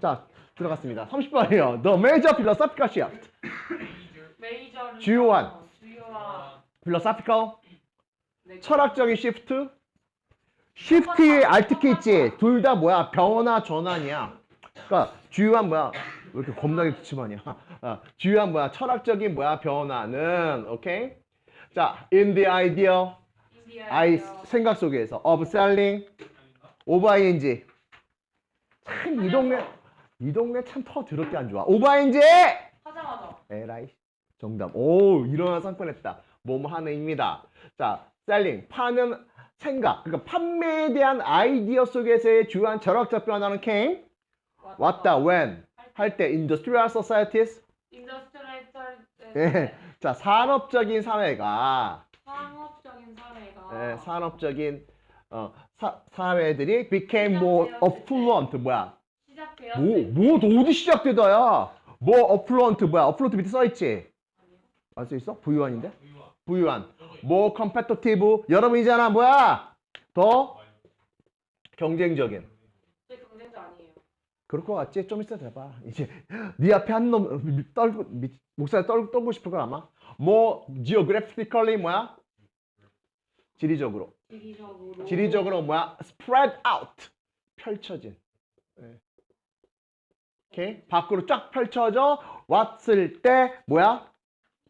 자, 들어갔습니다. 30번이요. The major philosophical shift. 메이저는 주요한. 주요한 philosophical 네. 철학적인 shift. shift의 알트키 있지. 둘 다 뭐야? 변화 전환이야. 그러니까 주요한 뭐야? 왜 이렇게 겁나게 기침하냐? 아, 주요한 뭐야? 철학적인 뭐야? 변화는 오케이. 자, in the idea, I 생각 속에서 of selling, of ing. 참 이 동네 이 동네 참더 더럽게 안 좋아. ing. 하자마자 에라이 정답. 오 일어나 상권했다. 뭐뭐 하는입니다. 자, 셀링 파는 생각. 그러니까 판매에 대한 아이디어 속에서의 주요한 철학적 변화는 came 왔다 when 할 때 industrial societies. 인더스트리얼 예. 자, 산업적인 사회가 상업적인 사회가 예, 산업적인 어, 사, 사회들이 became more affluent 뭐야? 시작되었을 뭐, 뭐 어디 시작되다야? 뭐 affluent 뭐야? affluent 밑에 써 있지? 알 수 있어? 부유한인데? 부유한. 뭐 competitive 여러분이잖아 뭐야? 더 경쟁적인. 제 경쟁자 아니에요. 그럴 것 같지? 좀 있어 대봐. 이제 네 앞에 한 놈 떨고 미- 목살 떨, 떨고 싶을 거 아마. 뭐 geographically 뭐야? 지리적으로. 지리적으로 지리적으로 뭐야? spread out. 펼쳐진. 예. 오케이? 밖으로 쫙 펼쳐져 왔을 때 뭐야?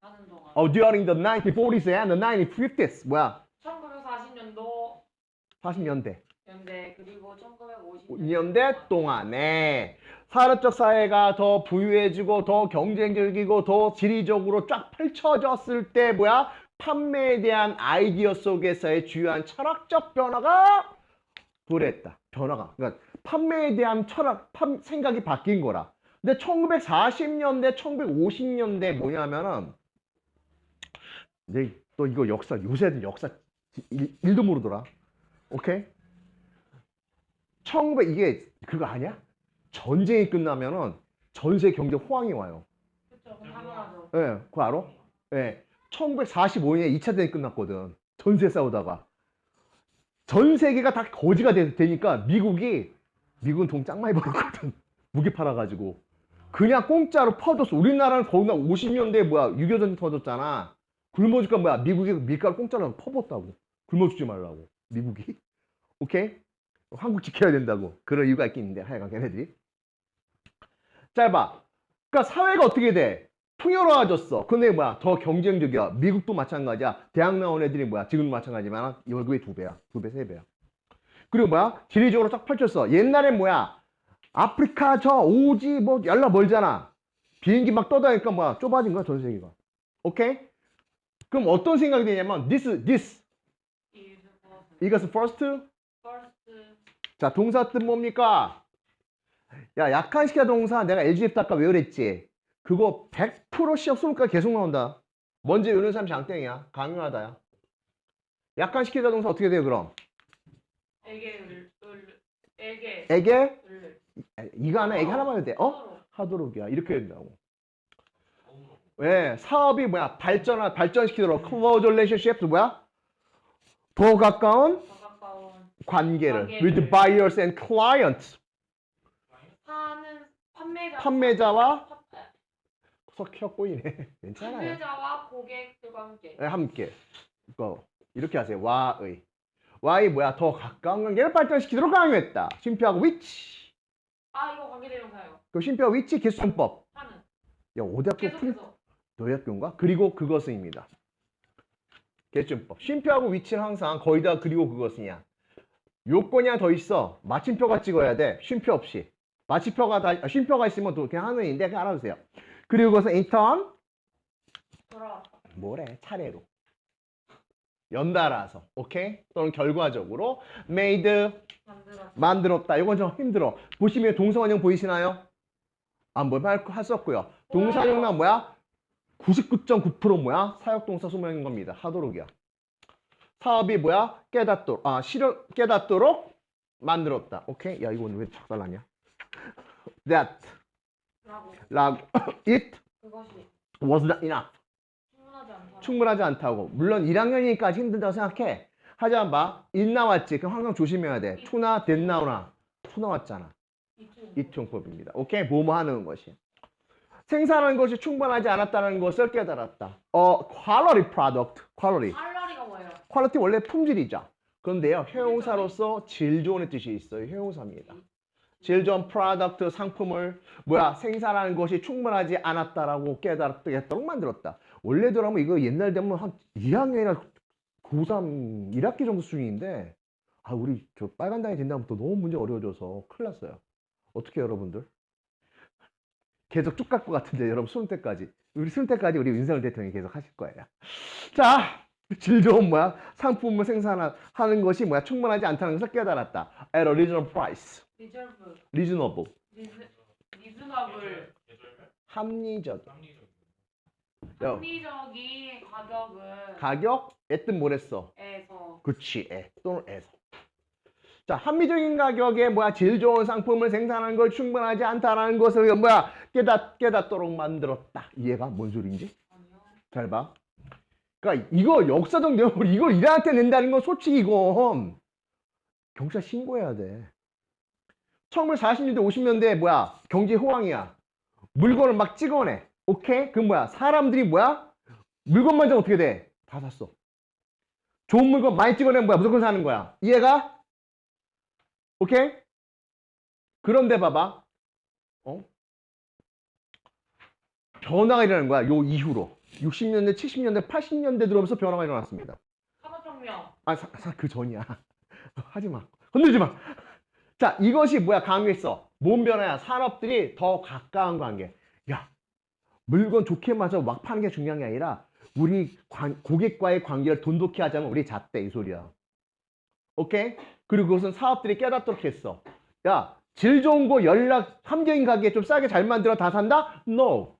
하는 동안 어, during the 1940s and the 1950s 뭐야? 1940년도 40년대. 연대 그리고 1950년대 2년대 동안에 산업적 사회가 더 부유해지고 더 경쟁적이고 더 지리적으로 쫙 펼쳐졌을 때 뭐야? 판매에 대한 아이디어 속에서의 주요한 철학적 변화가 도래했다. 변화가. 그러니까 판매에 대한 철학, 판, 생각이 바뀐 거라. 근데 1940년대, 1950년대 뭐냐면은 이제 또 이거 역사 요새는 역사 일, 일도 모르더라. 오케이? 1900 이게 그거 아니야? 전쟁이 끝나면은 전세 경제 호황이 와요. 당연하죠 예, 그거 알아? 예. 1945년에 2차 대전이 끝났거든. 전세 싸우다가. 전 세계가 다 거지가 되, 되니까 미국이 미국은 돈 짱 많이 벌었거든. 무기 팔아가지고. 그냥 공짜로 퍼줬어. 우리나라는 거기다 50년대에 뭐야 6.25 전쟁 터졌잖아. 굶어줄까 뭐야 미국이 밀가루 공짜로 퍼붓다고. 굶어주지 말라고. 미국이. 오케이? 한국 지켜야 된다고. 그런 이유가 있긴 있는데 하여간 걔네들이. 짧아. 그러니까 사회가 어떻게 돼? 풍요로워졌어. 근데 뭐야? 더 경쟁적이야. 미국도 마찬가지야. 대학 나온 애들이 뭐야? 지금도 마찬가지지만 월급이 두 배야. 두 배, 세 배야. 그리고 뭐야? 지리적으로 쫙 펼쳤어. 옛날엔 뭐야? 아프리카 저 오지 뭐 연락 멀잖아. 비행기 막 떠다니까 뭐야? 좁아진 거야 전 세계가. 오케이? 그럼 어떤 생각이 되냐면 this, this is 이것은 first. first 자 동사 뜻 뭡니까? 야 약한시키다 동사 내가 LGF 아까 외우랬지. 그거 100% 시험 수능까지 계속 나온다. 먼저 외우는 사람 장땡이야. 강요하다야. 약한 시키다 동사 어떻게 돼요 그럼? 에게 을, 을 에게 에게 을 이거 하나 에게 하나만 해도 돼. 어? 하도록이야. 이렇게 된다고. 왜? 사업이 뭐야? 발전하 발전시키도록 relationship 뭐야? 더 가까운 더 가까운 관계를 관계를. with buyers and clients 파는 판매자 판매자와 섞여 꼬이네. 괜찮아요. 판매자와 고객들과 함께 네, 함께. 이거 이렇게 하세요. 와의. 와이 뭐야? 더 가까운 관계를 발전시키도록 강요했다. 쉼표하고 위치. 아 이거 관계대명사예요 그 쉼표하고 위치 개수정법. 하는 야, 어디 학교 풀 계속해서 너희 학교인가? 그리고 그것은입니다. 개수정법. 쉼표하고 위치는 항상 거의 다 그리고 그것이냐. 요건이 하나 더 있어. 마침표가 찍어야 돼. 쉼표 없이. 마침표가 다 아, 쉼표가 있으면 또 그냥 하는 인데 그냥 알아두세요. 그리고 그것은 인턴 돌아왔다 뭐래? 차례로. 연달아서. 오케이? 또는 결과적으로 made 만들었다 만들었다. 이건 좀 힘들어. 보시면 동사원형 보이시나요? 안 보면 할수 없고요. 동사형은 뭐야? 99.9% 뭐야? 사역동사 소명인 겁니다. 하도록이야. 사업이 뭐야? 깨닫도록. 아 실현 깨닫도록 만들었다. 오케이? 야 이건 왜 작살나냐? That 라고 it was not enough 충분하지 않다 충분하지 않다고. 물론 1학년이니까 힘들다고 생각해. 하지만 봐. 인 나왔지. 그럼 항상 조심해야 돼. 투나 된 나오나. 투 나왔잖아. 이통법입니다. 오케이? 뭐뭐 하는 것이. 생산하는 것이 충분하지 않았다는 것을 깨달았다. 어, quality product, quality. 칼로리가 뭐예요? 퀄리티 원래 품질이죠. 그런데요, 형용사로서 질 좋은의 뜻이 있어요. 형용사입니다. 질 좋은 프로덕트 상품을 뭐야 생산하는 것이 충분하지 않았다라고 깨달았도록 만들었다. 원래대로라면 이거 옛날 되면 한 2학년이나 고3 1학기 정도 수준인데 아 우리 저 빨간 당이 된 다음부터 너무 문제 어려워져서 큰일 났어요. 어떻게 여러분들? 계속 쭉 갈 것 같은데 여러분 수능 때까지 우리 수능 때까지 우리 윤석열 대통령이 계속 하실 거예요. 자, 질 좋은 뭐야 상품을 생산하는 것이 뭐야 충분하지 않다는 것을 깨달았다. At a reasonable price, 리저브. reasonable, 리즈 리즈너블. 합리적. 야, 합리적인 가격을 가격 애뜻 뭐랬어? 에서 그치, 애 또는 애서. 자, 합리적인 가격에 뭐야 질 좋은 상품을 생산하는 걸 충분하지 않다라는 것을 뭐야 깨닫 깨닫도록 만들었다. 이해가 뭔 소리인지? 아니요. 잘 봐. 그러니까 이거 역사적 내용을 이걸 일한테 낸다는 건 솔직히 이건 경찰 신고해야 돼. 1940년대 50년대 뭐야 경제 호황이야. 물건을 막 찍어내. 오케이? 그 뭐야 사람들이 뭐야 물건만 좀 어떻게 돼? 다 샀어. 좋은 물건 많이 찍어내면 뭐야 무조건 사는 거야. 이해가? 오케이? 그런데 봐봐. 어? 변화가 일어나는 거야. 요 이후로. 60년대, 70년대, 80년대 들어오면서 변화가 일어났습니다. 산업혁명. 아, 사, 사, 그 전이야. 하지 마. 건들지 마. 자, 이것이 뭐야? 강요했어. 뭔 변화야? 산업들이 더 가까운 관계. 야, 물건 좋게 맞아 막 파는 게 중요한 게 아니라 우리 관- 고객과의 관계를 돈독히 하자면 우리 잣대 이 소리야. 오케이? 그리고 그것은 사업들이 깨닫도록 했어. 야, 질 좋은 거 연락 함경인 가게 좀 싸게 잘 만들어 다 산다? No.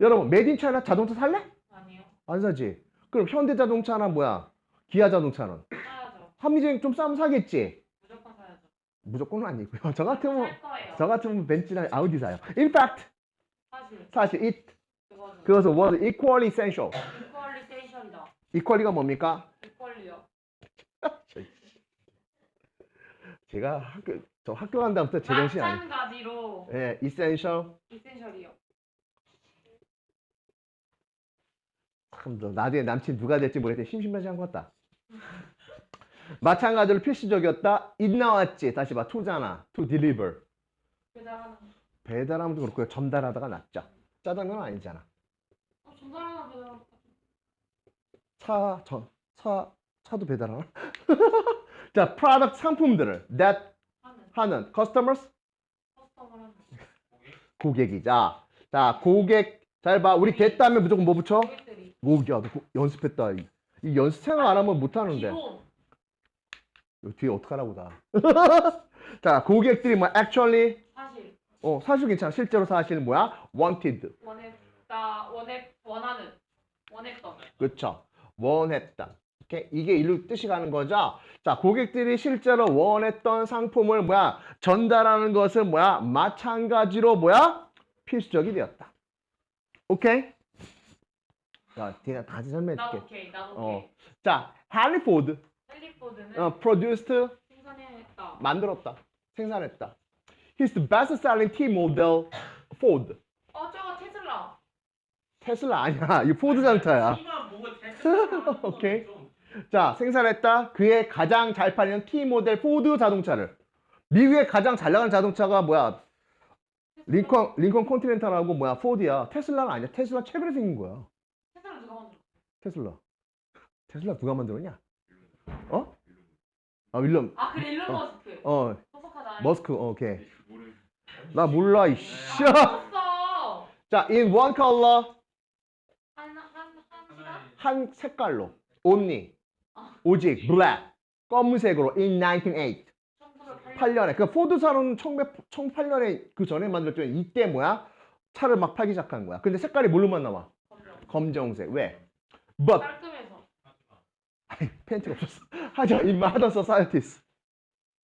여러분, 메딘 차이나 자동차 살래? 아니요. 안 사지. 그럼 현대 자동차나 뭐야? 기아 자동차는 사야죠. 합리적인 좀 싸면 사겠지. 무조건. 무조건은 아니고요. 저 같으면 거예요. 저 같으면 벤츠나 아우디 사요. In fact, 사실 사실 it 그거는 그것은 was equally essential. 이퀄리 세이션이다. equally가 뭡니까? 이퀄리요. 제가 학교 저 학교 간 다음부터 제정신이 아니. 마찬가지로 예, essential. 이센셜이요. 참, 너 나중에 남친 누가 될지 모르겠는데 심심하지 것 같다. 마찬가지로 필수적이었다. it 나왔지. 다시 봐. to잖아. to deliver. 배달하는. 배달하면도 그렇고요. 전달하다가 낫죠. 짜장면 은 아니잖아. 어, 전달하나 배달하나. 차, 전, 차, 차도 배달하나? 자, product 상품들을 that 하는. 하는 customers 하는. 고객이 자 자 고객 잘 봐 우리 됐다면 무조건 뭐 붙여? 고객들이. 너 고- 연습했다 이, 이 연습 생각 안 하면 못 하는데 기본. 뒤에 어떡하라고 다 자 고객들이 뭐 actually 사실. 어 사실 괜찮아 실제로 사실 뭐야 wanted 원했다. 원했 원하는. 원했던. 그렇죠 원했다 오케이? 이게 일로 뜻이 가는 거죠 자 고객들이 실제로 원했던 상품을 뭐야 전달하는 것은 뭐야 마찬가지로 뭐야 필수적이 되었다 오케이 자 뒤에 다시 설명해 나도 줄게 오케이. 어. 오케이. 자 헨리포드 헬리포드는 어, produced 생산해냈다. 만들었다. 생산했다. He's the best selling T model Ford. 어 저거 테슬라. 테슬라 아니야. 이 포드 자동차야 씨발 뭐가 대체 오케이. 자 생산했다. 그의 가장 잘 팔리는 T 모델 포드 자동차를. 미국의 가장 잘 나가는 자동차가 뭐야? 링컨 링컨 컨티넨탈하고 뭐야? 포드야. 테슬라는 아니야. 테슬라 최근에 생긴 거야. 테슬라 누가 만들어? 테슬라. 테슬라 누가 만들었냐 어? 아 윌럼. 아 그래 일론 어. 머스크. 어. 소속하다. 머스크 어, 오케이. 나 몰라 이씨. 썼어. 자 in one color 한한한 시간? 한 색깔로. only 아. 오직 black 검은색으로 in 1908 1908년. 8년에. 그 포드사는 18년에 그 전에 만들었죠. 이때 뭐야? 차를 막 팔기 시작한 거야. 근데 색깔이 뭘로만 나와? 검정색. 왜? but 깔끔 해서. 팬티가 없었어 하죠 in modern societies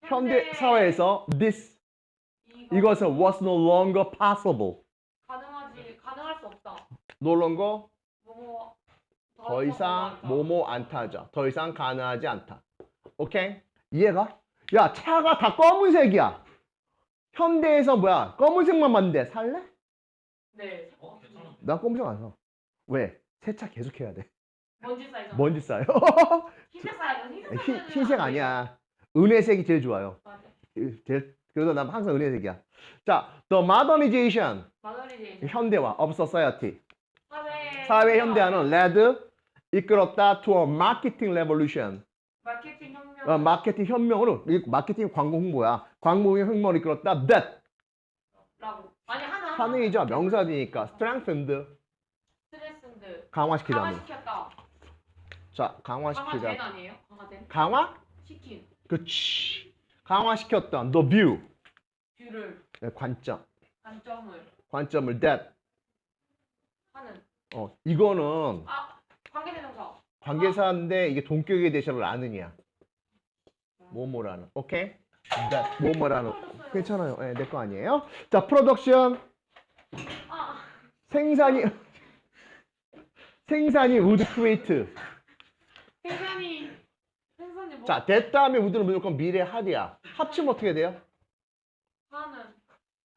현대 사회에서 this 이것은 was no longer possible 가능하지 가능할 수 없다. no longer 뭐뭐 더 이상 뭐뭐 안 타죠 더 이상 가능하지 않다 오케이 이해가 야 차가 다 검은색이야 현대에서 뭐야? 검은색만 봤는데 살래? 네. 어, 괜찮아. 나 검은색 안 사. 왜? 세차 계속 해야 돼. 먼지 쌓여. 흰색 쌓여야 흰색 흰, 쌓여야 흰색 아니야. 은혜색이 제일 좋아요. 맞아. 제일, 그래서 난 항상 은혜색이야. 자, the modernization. 마더리제이션. 현대화 of society. 사회. 사회 현대화는 led 이끌었다 to a marketing revolution. 마케팅 혁명. 어, 마케팅 혁명으로 이 마케팅 광고 홍보야. 광고 혁명을 이끌었다. that 라고. 아니 하나. 한의죠. 명사니까 strengthened 스트레스인데. 강화시키다. 강화시켰다. 자, 강화된 강화시키다. 아니에요? 강화된. 강화? 시킨. 그치. 강화시켰던 the view 뷰를 네, 관점. 관점을 관점을 that 하는. 어 이거는 아 관계대명사. 관계사인데 이게 동격의 대시를 아느냐. 뭐뭐라는. 오케이? that 뭐뭐라는. 괜찮아요. 예, 내거 아니에요. 자, 프로덕션 아 생산이 생산이 우드 크리에이트. 생산이 생산이 뭐 자, 됐다 하면 우드는 무조건 미래 하디야. 합치면 어떻게 돼요? 하는.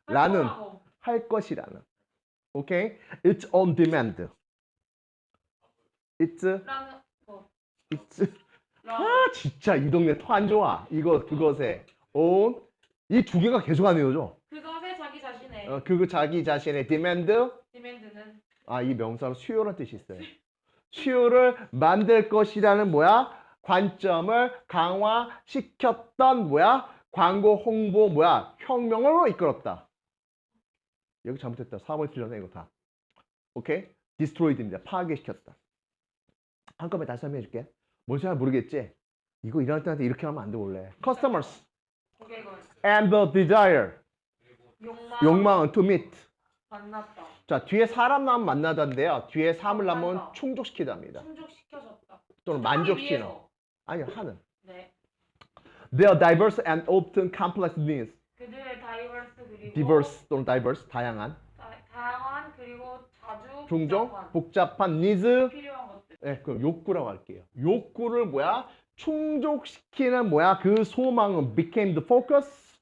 라는. 활동하고. 할 것이라는. 오케이? It's on demand. It's 라는 뭐 it's 라. 아 진짜 이 동네 토 안 좋아. 이거 그것에 on 이 두 개가 계속 안 이어져. 그것에 자기 자신의 어, 그거 자기 자신의 demand 디맨드는 아이 명사로 수요라는 뜻이 있어요. 수요를 만들 것이라는 뭐야? 관점을 강화시켰던 뭐야? 광고 홍보 뭐야? 혁명으로 이끌었다. 여기 잘못했다. 4번 틀렸네 이거 다. 오케이? 디스트로이드입니다. 파괴시켰다. 한꺼번에 다시 설명해 줄게. 뭔지 잘 모르겠지? 이거 일어날 때한테 이렇게 하면 안 돼 원래. Customers and the desire 욕망 욕망은 to meet. 만났다. 자 뒤에 사람 나면 만나다인데요. 뒤에 사람을 나면. 충족시키답니다. 충족시켜줬다. 또는 만족시키는. 아니요 하는. 네. They are diverse and often complex needs. 그들의 다이버스 그리고 diverse 또는 diverse 다양한 다, 다양한 그리고 자주 종종 복잡한, 복잡한 needs. 필요한 것들. 네, 그럼 욕구라고 할게요. 욕구를 뭐야? 충족시키는 뭐야? 그 소망은 became the focus.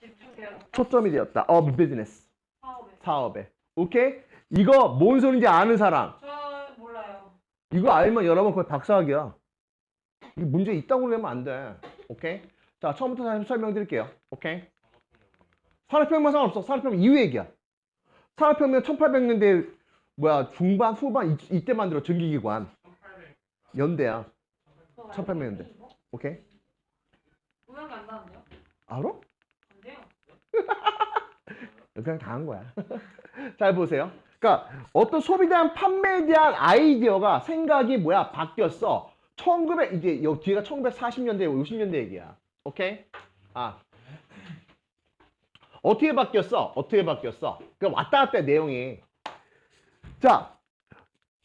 집중되어 초점이 되었다. of business. 사업에. 사업에. 오케이? 이거 뭔 소리인지 아는 사람. 저 몰라요. 이거 알면 여러분 거의 박사학이야. 이 문제 있다고 내면 안 돼. 오케이? 자, 처음부터 다시 설명드릴게요. 오케이? 산업혁명 상관없어. 산업혁명 이후 얘기야. 산업혁명 1800년대 뭐야 중반 후반 이, 이때 만들어 전기기관 연대야. 1800년대. 오케이? 우연히 안 나는데요? 알아? 안 돼요. 그냥 다 한 거야. 잘 보세요. 그러니까 어떤 소비에 대한 판매에 대한 아이디어가 생각이 뭐야 바뀌었어. 1900 이제 여기 뒤가 1940년대 50년대 얘기야. 오케이? 아 어떻게 바뀌었어? 어떻게 바뀌었어? 그 왔다 갔다 해, 내용이. 자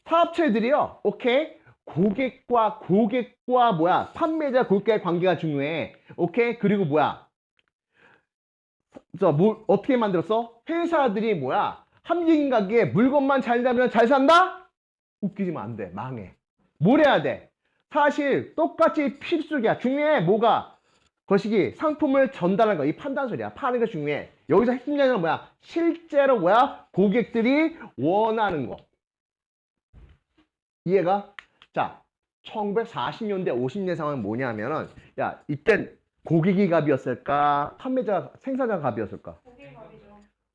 사업체들이요. 오케이? 고객과 고객과 뭐야 판매자 고객과의 관계가 중요해. 오케이? 그리고 뭐야 자, 뭐, 어떻게 만들었어? 회사들이 뭐야? 합리적인 가격에 물건만 잘 나면 잘 산다? 웃기지만 안 돼. 망해. 뭘 해야 돼? 사실 똑같이 필수적이야. 중요해. 뭐가? 거시기 상품을 전달하는 거. 이 판단소리야. 파는 게 중요해. 여기서 핵심적인 뭐야? 실제로 뭐야? 고객들이 원하는 거. 이해가? 자, 1940년대, 50년대 상황은 뭐냐면은, 야, 이땐 고객이 갑이었을까? 판매자, 생산자가 갑이었을까? 고객.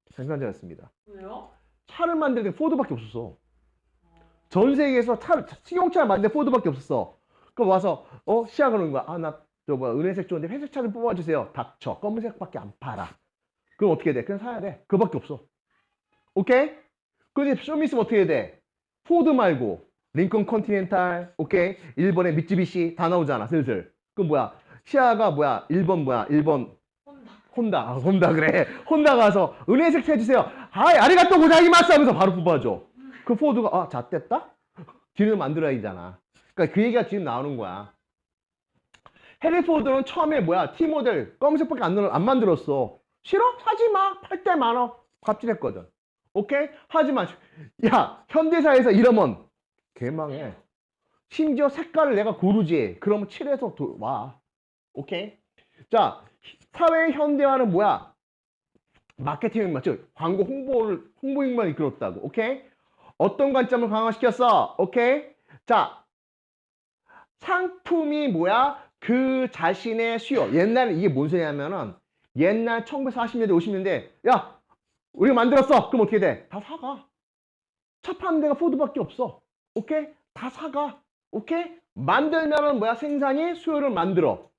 생산자였습니다. 왜요? 차를 만들 때 포드밖에 없었어. 전 세계에서 차를, 승용차를 만들 때 포드밖에 없었어. 그럼 와서, 어, 시야 그러는 거야. 아, 나, 저 뭐야, 은혜색 좋은데 회색 차좀 뽑아주세요. 닥쳐. 검은색밖에 안 팔아. 그럼 어떻게 돼? 그냥 사야 돼. 그거밖에 없어. 오케이? 근데 좀 있으면 어떻게 돼? 포드 말고, 링컨 컨티넨탈, 오케이? 일본의 미쯔비시 다 나오잖아, 슬슬. 그럼 뭐야? 시야가 뭐야? 1번 뭐야? 1번 혼나. 혼다. 아, 혼다 그래. 혼다 가서 은혜색 해주세요. 아이 아리가또 고자이마스 하면서 바로 뽑아줘. 그 포드가 아 잣됐다? 뒤를 만들어야잖아. 그러니까 그 얘기가 지금 나오는 거야. 해리 포드는 처음에 뭐야 T 모델 검은색밖에 안, 넣- 안 만들었어. 싫어? 사지 마. 팔 때 많아. 갑질했거든. 오케이? 하지만 야 현대사에서 이러면 개망해. 심지어 색깔을 내가 고르지. 그러면 칠해서 도- 와. 오케이? 자, 사회 현대화는 뭐야? 마케팅 맞죠? 광고 홍보를 홍보인만 이끌었다고. 오케이? 어떤 관점을 강화시켰어? 오케이? 자, 상품이 뭐야? 그 자신의 수요. 옛날에 이게 뭔 소리냐면은 옛날 1940년대 50년대 야 우리가 만들었어. 그럼 어떻게 돼? 다 사가. 차 파는 데가 포드밖에 없어. 오케이? 다 사가. 오케이? 만들면은 뭐야? 생산이 수요를 만들어.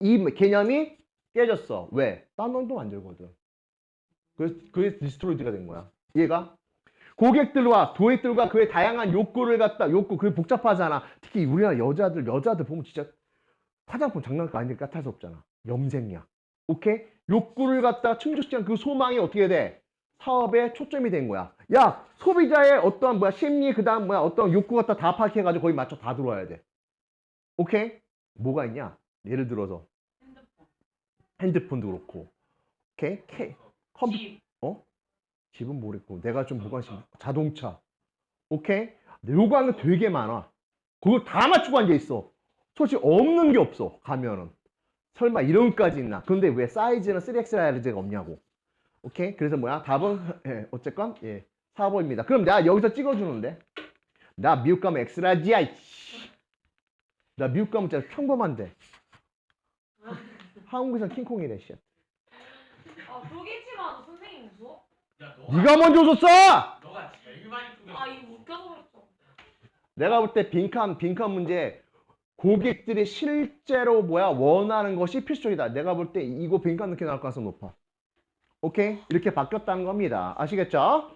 이 개념이 깨졌어. 왜? 딴 놈도 만들거든. 그래서 그게 디스트로이드가 된 거야. 얘가 고객들과 도액들과 그의 다양한 욕구를 갖다 욕구 그게 복잡하잖아. 특히 우리나라 여자들 여자들 보면 진짜 화장품 장난감 아닌 게 까탈 없잖아. 염색약. 오케이? 욕구를 갖다 충족시한 그 소망이 어떻게 돼? 사업에 초점이 된 거야. 야, 소비자의 어떠한 뭐야 심리 그다음 뭐야 어떤 욕구 갖다 다 파악해 가지고 거기 맞춰 다 들어와야 돼. 오케이? 뭐가 있냐? 예를 들어서 핸드폰. 핸드폰도 그렇고, 오케이? K, 컴퓨터, 집. 집은 모르겠고, 내가 좀 무관심, 자동차, 오케이? 요구하는 거 되게 많아. 그걸 다 맞추고 앉아 있어. 솔직히 없는 게 없어. 가면은 설마 이런 것까지 있나? 근데 왜 사이즈는 3XL가 없냐고. 오케이? 그래서 뭐야? 답은 예, 어쨌건 예, 4번입니다. 그럼 내가 여기서 찍어주는데 나 미국 가면 엑스라지야. 나 미국 가면 진짜 평범한데. 한국에선 킹콩이래 씨. 아 그러겠지만 선생님 무서워? 야, 너가, 네가 먼저 줬어. 너가 제일 많이 꾸겼어. 아 이거 웃겨서 그랬어. 내가 볼 때 빈칸 빈칸 문제 고객들이 실제로 뭐야 원하는 것이 필수적이다. 내가 볼 때 이거 빈칸 넣게 나올 가능성 높아. 오케이 이렇게 바뀌었다는 겁니다. 아시겠죠?